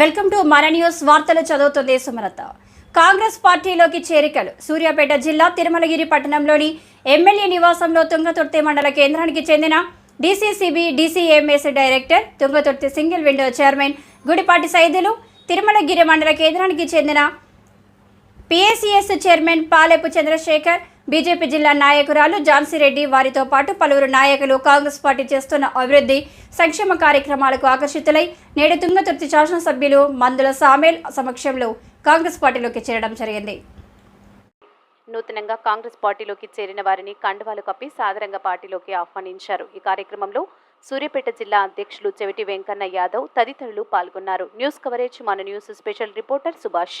Welcome to మన news వార్తలు చదువుతుంది సుమలత కాంగ్రెస్ పార్టీలోకి చేరికలు. సూర్యాపేట జిల్లా తిరుమలగిరి పట్టణంలోని ఎమ్మెల్యే నివాసంలో తుంగతుర్తి మండల కేంద్రానికి చెందిన DCCB DCMS director Tungaturthi single window chairman Gudipati Saidulu Thirumalagiri మండల కేంద్రానికి చెందిన PSCS chairman Palepu Chandrasekhar BJP జిల్లా నాయకురాలు ఝాన్సీరెడ్డి వారితో పాటు పలువురు నాయకులు కాంగ్రెస్ పార్టీ చేస్తున్న అభివృద్ధి సంక్షేమ కార్యక్రమాలకు ఆకర్షితులై నేడు తుంగతుర్తి శాసనసభ్యులు మందుల సామేల్ సమక్షంలో కాంగ్రెస్ పార్టీలోకి చేరడం జరిగింది. నూతనంగా కాంగ్రెస్ పార్టీలోకి చేరిన వారిని కండువాలు కప్పి సాధారణంగా పార్టీలోకి ఆహ్వానించారు. ఈ కార్యక్రమంలో సూర్యాపేట జిల్లా అధ్యక్షులు చెవిటి వెంకన్న యాదవ్ తదితరులు పాల్గొన్నారు. న్యూస్ కవరేజ్ మన న్యూస్ స్పెషల్ రిపోర్టర్ సుభాష్.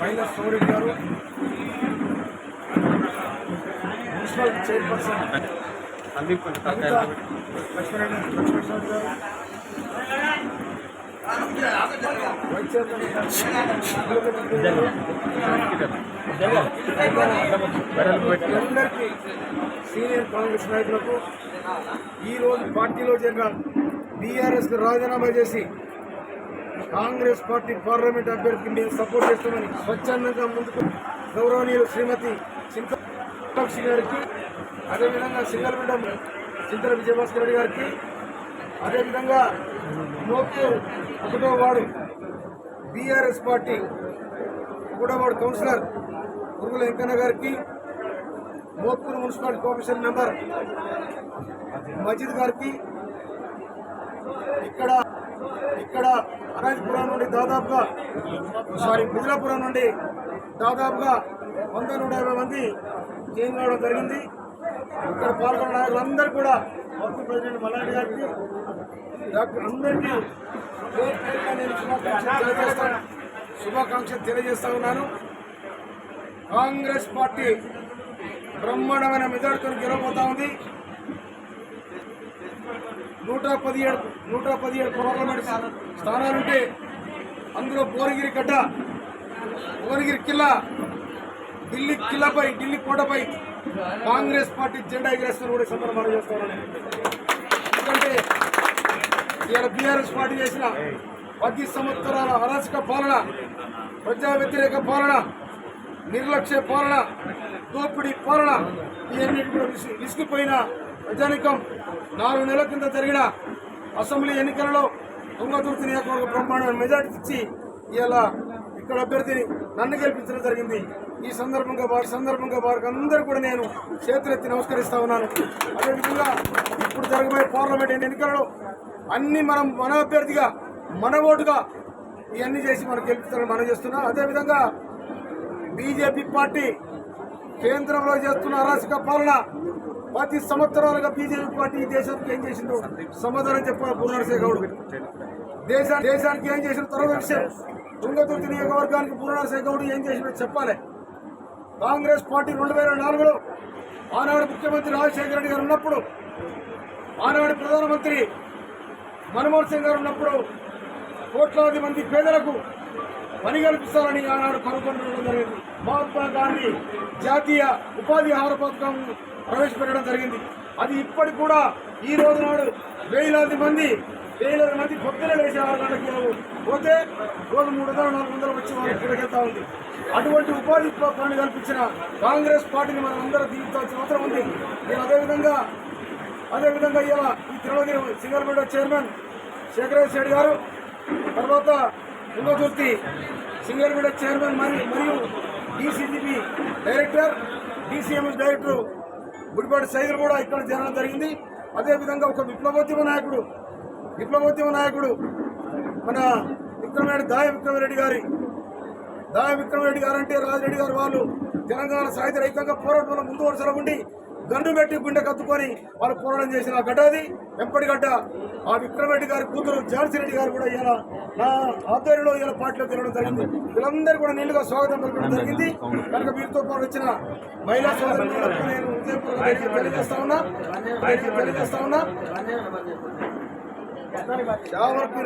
పైన సౌరెడ్డి గారు మున్సిపల్ చైర్పర్సన్ కవిత లక్ష్మణ గారు. అందరికీ సీనియర్ కాంగ్రెస్ నాయకులకు ఈరోజు పార్టీలో చేరిన బీఆర్ఎస్ రాజీనామా చేసి కాంగ్రెస్ పార్టీ పార్లమెంట్ అభ్యర్థికి మేము సపోర్ట్ చేస్తామని స్వచ్ఛందంగా ముందుకు గౌరవనీయులు శ్రీమతి చింతాక్షి గారికి అదేవిధంగా సింగల్విండం చింతల విజయభాస్కర్ రెడ్డి గారికి అదేవిధంగా మోక్కు ఒకటో వాడు బీఆర్ఎస్ పార్టీ ఒకటో కౌన్సిలర్ గురుగుల వెంకన్న గారికి Mokkuru municipality corporation member Majeed గారికి ఇక్కడ ఇక్కడ అనాజ్పురం నుండి దాదాపుగా సారీ మిదిలాపురం నుండి దాదాపుగా వంద నూట యాభై మంది చేంజ్ కావడం జరిగింది. ఇక్కడ పాల్గొన్న నాయకులందరూ కూడా వర్క్ ప్రెసిడెంట్ మల్లారెడ్డి గారికి డాక్టర్ అందరికీ శుభాకాంక్షలు తెలియజేస్తా ఉన్నాను. కాంగ్రెస్ పార్టీ బ్రహ్మాండమైన మెజార్టీతో గెలవబోతా ఉంది. నూట పదిహేడు నూట పదిహేడు పార్లమెంట్ స్థానాలుంటే అందులో భువనగిరి గడ్డ భువనగిరి కిల్లా ఢిల్లీ కిల్లాపై ఢిల్లీ కోటపై కాంగ్రెస్ పార్టీ జెండా ఎగరేస్తున్న కూడా సందర్భాలు చేస్తారని ఇవాళ బీఆర్ఎస్ పార్టీ చేసిన పది సంవత్సరాల అరాచక పాలన ప్రజా వ్యతిరేక పాలన నిర్లక్ష్య పాలన దోపిడీ పాలన ఇవన్నీ కూడా విసిగిపోయిన ప్రజానికం. నాలుగు నెలల కింద జరిగిన అసెంబ్లీ ఎన్నికలలో తుంగతుర్తి నియోజకవర్గ బ్రహ్మాండమైన మెజార్టీ ఇచ్చి ఇలా ఇక్కడ అభ్యర్థిని నన్ను గెలిపించడం జరిగింది. ఈ సందర్భంగా వారి సందర్భంగా వారికి అందరూ కూడా నేను చేతులెత్తి నమస్కరిస్తా ఉన్నాను. అదేవిధంగా ఇప్పుడు జరగబోయే పార్లమెంట్ ఎన్నికలలో అన్ని మనం మన అభ్యర్థిగా మన ఓటుగా ఇవన్నీ చేసి మనం గెలుపుతారని మనం చేస్తున్నాం. అదేవిధంగా బీజేపీ పార్టీ కేంద్రంలో చేస్తున్న అరాచక పాలన ప్రతి సంవత్సరాలుగా బీజేపీ పార్టీ ఈ దేశానికి ఏం చేసిందో సమాధానం చెప్పాలి పూర్ణనరసింహ గౌడ్ దేశా దేశానికి ఏం చేసిన తర్వాత విషయం. తుంగతుర్తి నియోజకవర్గానికి పూర్ణనరసింహ గౌడ్ ఏం చేసినో చెప్పాలి. కాంగ్రెస్ పార్టీ రెండు వేల నాలుగులో ఆనాడు ముఖ్యమంత్రి రాజశేఖర రెడ్డి గారు ఉన్నప్పుడు ఆనాడు ప్రధానమంత్రి మన్మోహన్ సింగ్ గారు ఉన్నప్పుడు కోట్లాది మంది పేదలకు పని కల్పిస్తారని ఆనాడు కనుగొనడం జరిగింది. మహాత్మా గాంధీ జాతీయ ఉపాధి హార పథకం ప్రవేశపెట్టడం జరిగింది. అది ఇప్పటికి కూడా ఈ రోజు నాడు వేలాది మంది వేలాది మంది పొద్దున వేసే ఆరు పోతే రోజు మూడు వందల నాలుగు వందలు వచ్చి వాళ్ళు ఇక్కడికెళ్తా ఉంది. అటువంటి ఉపాధి పనులు కల్పించిన కాంగ్రెస్ పార్టీని మనం అందరూ దీవించాల్సిన అవసరం ఉంది. నేను అదేవిధంగా అదేవిధంగా ఇవాళ ఈ తిరుమలగిరి సింగల్పేట చైర్మన్ శేఖరేష్ రెడ్డి గారు తర్వాత తుంగతుర్తి సింగల్పేట చైర్మన్ మరియు మరియు DCGB director DCMS director Gudipati Saidulu కూడా ఇక్కడ చేరడం జరిగింది. అదేవిధంగా ఒక విప్లవోద్యమ నాయకుడు విప్లవోద్యమ నాయకుడు మన విక్రమరెడ్డి దాయ విక్రమరెడ్డి గారి దాయ విక్రమరెడ్డి గారు అంటే రాజిరెడ్డి గారు వాళ్ళు తెలంగాణ సాహిత్య రైతాంగ పోరాటంలో ముందు వరుసలో ఉండి గన్ను పెట్టి గుండె కత్తుకొని వారు పోరాటం చేసిన ఆ గడ్డ అది. ఆ విక్రమరెడ్డి గారి కూతురు ఝాన్సీ రెడ్డి గారు కూడా ఇలా నా ఆధ్వర్యంలో ఇలా పార్టీలో తిరగడం జరిగింది. వీళ్ళందరూ కూడా నీళ్ళుగా స్వాగతం పలకడం జరిగింది. కనుక వీరితో పాటు వచ్చిన మహిళా సోదరులకు నేను హృదయపూర్వక తెలియజేస్తా ఉన్నా. తెలియజేస్తా ఉన్నా. చాలా వరకు